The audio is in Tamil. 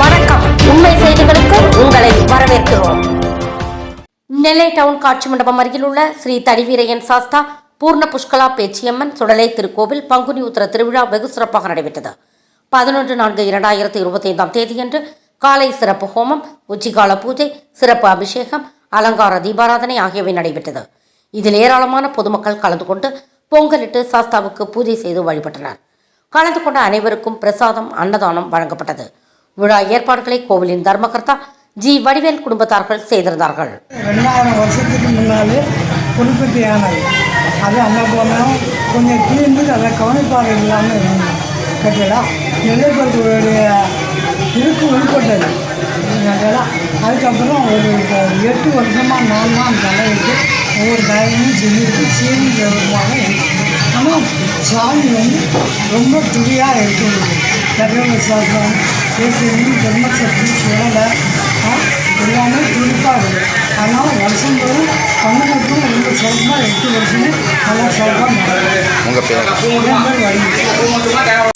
வணக்கம். உண்மை செய்திகளுக்கு உங்களை வரவேற்கிறோம். நெல்லை டவுன் காட்சி மண்டபம் அருகில் உள்ள ஸ்ரீ தடிவீரையன் சாஸ்தா பூர்ண புஷ்கலா பேச்சியம்மன் சுடலை திருக்கோவில் பங்குனி உத்தர திருவிழா வெகு சிறப்பாக நடைபெற்றது. பதினொன்று நான்கு இரண்டாயிரத்தி இருபத்தி ஐந்தாம் தேதியன்று காலை சிறப்பு ஹோமம் உச்சிகால பூஜை சிறப்பு அபிஷேகம் அலங்கார தீபாராதனை ஆகியவை நடைபெற்றது. இதில் ஏராளமான பொதுமக்கள் கலந்து கொண்டு பொங்கலிட்டு சாஸ்தாவுக்கு பூஜை செய்து வழிபட்டனர். கலந்து கொண்ட அனைவருக்கும் பிரசாதம் அன்னதானம் வழங்கப்பட்டது. விழா ஏற்பாடுகளை கோவிலின் தர்மகர்த்தா ஜி. வடிவேல் குடும்பத்தார்கள் செய்திருந்தார்கள். ரெண்டாயிரம் வருஷத்துக்கு முன்னாலே குறிப்பிட்ட யானை. அது அந்த போனால் கொஞ்சம் தீர்ந்து அதை கவனிப்பாடு இல்லாமல் இருந்தது கட்டடா நெல்லைப்பருப்புடைய இருக்கு உள்பட்டது. கட்டடா அதுக்கப்புறம் ஒரு எட்டு வருஷமாக நான் தான் தலையிட்டு ஒவ்வொரு காரியமும் செஞ்சுட்டு சீனி கௌரவமாக சாமி வந்து ரொம்ப துடியாக இருக்குது கட்டட சாஸ்திரம் பேசுறது ஜென்மசக்தி சுடலை எல்லாமே துடிப்பாக இருக்குது அதனால் வருஷம் தோறும் பங்குனத்தும் ரொம்ப சிறப்பாக எட்டு வருஷமும் நல்லா சிறப்பாக நடக்கும் என் பேர் வழி